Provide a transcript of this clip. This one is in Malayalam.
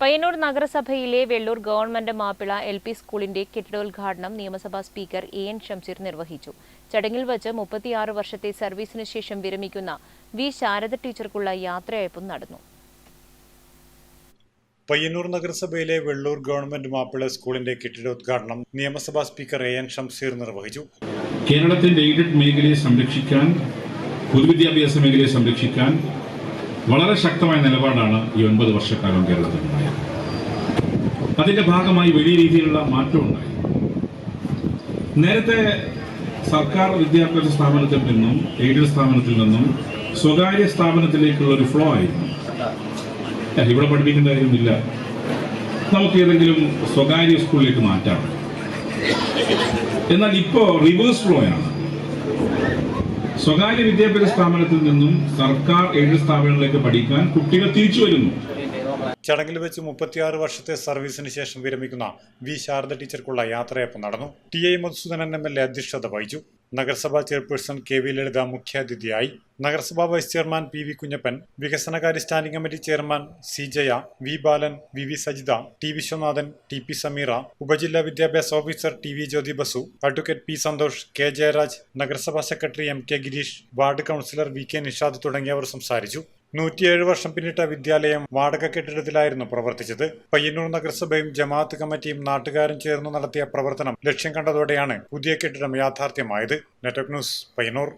പയ്യന്നൂർ നഗരസഭയിലെ Vellur government Mappila L P സ്കൂളിന്റെ കെട്ടിടോദ്ഘാടനം നിയമസഭാ സ്പീക്കർ എ എൻ ഷംസീർ നിർവഹിച്ചു. ചടങ്ങിൽ വച്ച് മുപ്പത്തിയാറ് വർഷത്തെ സർവീസിന് ശേഷം വിരമിക്കുന്ന വി ശാരദ ടീച്ചർക്കുള്ള യാത്രയയപ്പും നടന്നു. പയ്യന്നൂർ നഗരസഭയിലെ വെള്ളൂർ ഗവൺമെന്റ് മാപ്പിള സ്കൂളിന്റെ കെട്ടിടോദ്ഘാടനം നിയമസഭാ സ്പീക്കർ എ എൻ ഷംസീർ നിർവഹിച്ചു. കേരളത്തിന്റെ എയ്ഡഡ് മേഖലയെ സംരക്ഷിക്കാൻ പൊതുവിദ്യാഭ്യാസ മേഖലയെ സംരക്ഷിക്കാൻ വളരെ ശക്തമായ നിലപാടാണ് ഈ ഒൻപത് വർഷക്കാലം കേരളത്തിൽ ഉണ്ടായത് അതിന്റെ ഭാഗമായി വലിയ രീതിയിലുള്ള മാറ്റം ഉണ്ടായി. നേരത്തെ സർക്കാർ വിദ്യാഭ്യാസ സ്ഥാപനത്തിൽ നിന്നും എയ്ഡഡ് സ്ഥാപനത്തിൽ നിന്നും സ്വകാര്യ സ്ഥാപനത്തിലേക്കുള്ള ഒരു ഫ്ലോ ആയിരുന്നു. ഇവിടെ പഠിപ്പിക്കേണ്ട കാര്യമൊന്നുമില്ല. നമുക്ക് ഏതെങ്കിലും സ്വകാര്യ സ്കൂളിലേക്ക് മാറ്റാം. എന്നാൽ ഇപ്പോൾ റിവേഴ്സ് ഫ്ലോയാണ് സ്വകാര്യ വിദ്യാഭ്യാസ സ്ഥാപനത്തിൽ നിന്നും സർക്കാർ ഏഴ് സ്ഥാപനങ്ങളിലേക്ക് പഠിക്കാൻ കുട്ടികൾ തിരിച്ചു വരുന്നു. ചടങ്ങിൽ വെച്ച് മുപ്പത്തിയാറ് വർഷത്തെ സർവീസിന് ശേഷം വിരമിക്കുന്ന വി ശാരദ ടീച്ചർക്കുള്ള യാത്രയപ്പ് നടന്നു. T I Madhusudanan M L A അധ്യക്ഷത വഹിച്ചു. നഗരസഭാ ചെയർപേഴ്സൺ കെ വി ലളിത മുഖ്യാതിഥിയായി. നഗരസഭാ vice chairman P V Kunhappan വികസനകാര്യ standing committee chairman C Jaya V Balan V V Sajitha T Viswanathan T P Sameera ഉപജില്ലാ വിദ്യാഭ്യാസ officer T V Jyothi Basu advocate P Santhosh K Jayaraj നഗരസഭാ secretary M K Girish ward councillor V K Nishad തുടങ്ങിയവർ സംസാരിച്ചു. നൂറ്റിയേഴ് വർഷം പിന്നിട്ട വിദ്യാലയം വാടക കെട്ടിടത്തിലായിരുന്നു പ്രവർത്തിച്ചത്. പയ്യന്നൂർ നഗരസഭയും ജമാഅത്ത് കമ്മിറ്റിയും നാട്ടുകാരും ചേർന്ന് നടത്തിയ പ്രവർത്തനം ലക്ഷ്യം കണ്ടതോടെയാണ് പുതിയ കെട്ടിടം യാഥാർത്ഥ്യമായത്. Network news Payyanur.